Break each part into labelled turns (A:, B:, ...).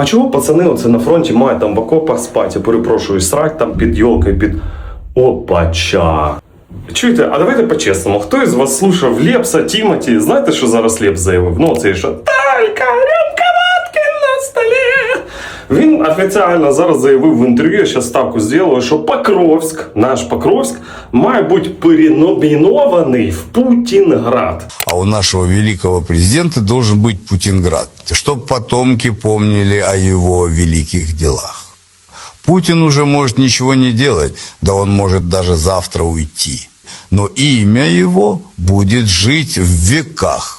A: А чого пацани оце на фронті мають там в окопах спати, я перепрошую, срать там під йолкою, під опача. Чуєте, а давайте по-чесному, хто із вас слушав Лепса, Тімоті? Знаєте, що зараз Лепс заявив? Ну, це що Талька, Він офіційно зараз заявив в інтерв'ю, я зараз ставку зроблю, що Покровськ, наш Покровськ, має бути переномінований в Путінград.
B: А у нашего великого президента должен быть Путинград, чтобы потомки помнили о его великих делах. Путин уже может ничего не делать, да он может даже завтра уйти. Но имя его будет жить в веках.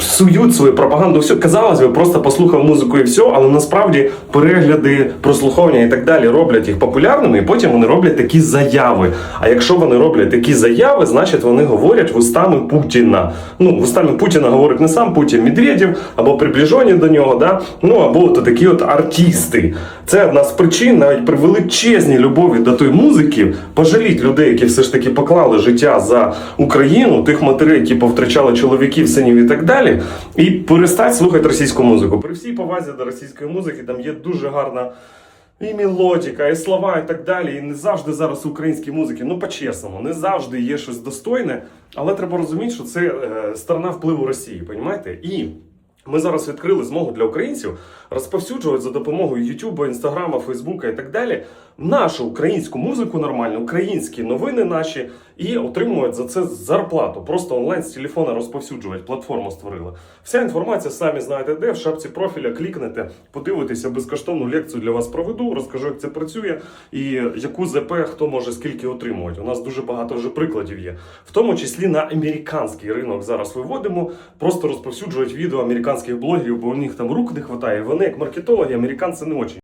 A: псують свою пропаганду. Все казалось би, просто послухав музику і все, але насправді перегляди, прослуховування і так далі роблять їх популярними, і потім вони роблять такі заяви. А якщо вони роблять такі заяви, значить вони говорять вустами Путіна. Ну, вустами Путіна говорить не сам Путін, Медведєв або приближені до нього, да? ну або от такі от артисти. Це одна з причин, навіть при величезній любові до тої музики, пожаліть людей, які все ж таки поклали життя за Україну, тих матерей, які повтрачали чоловіків, синів і так далі, і перестать слухати російську музику. При всій повазі до російської музики там є дуже гарна. І мелодіка, і слова, і так далі. І не завжди зараз у українській музики, ну по-чесному, не завжди є щось достойне, але треба розуміти, що це е, сторона впливу Росії, понімаєте? І ми зараз відкрили змогу для українців розповсюджувати за допомогою Ютуба, Інстаграма, Фейсбука і так далі нашу українську музику нормально, українські новини наші і отримують за це зарплату. Просто онлайн з телефона розповсюджувати. Платформу створили. Вся інформація самі знаєте, де в шапці профіля клікнете, подивитеся безкоштовну лекцію для вас проведу, розкажу, як це працює і яку ЗП хто може скільки отримувати. У нас дуже багато вже прикладів є, в тому числі на американський ринок зараз виводимо. Просто розповсюджують відео американських блогерів, бо у них там рук не вистачає. Вони як маркетологи, американці не очень.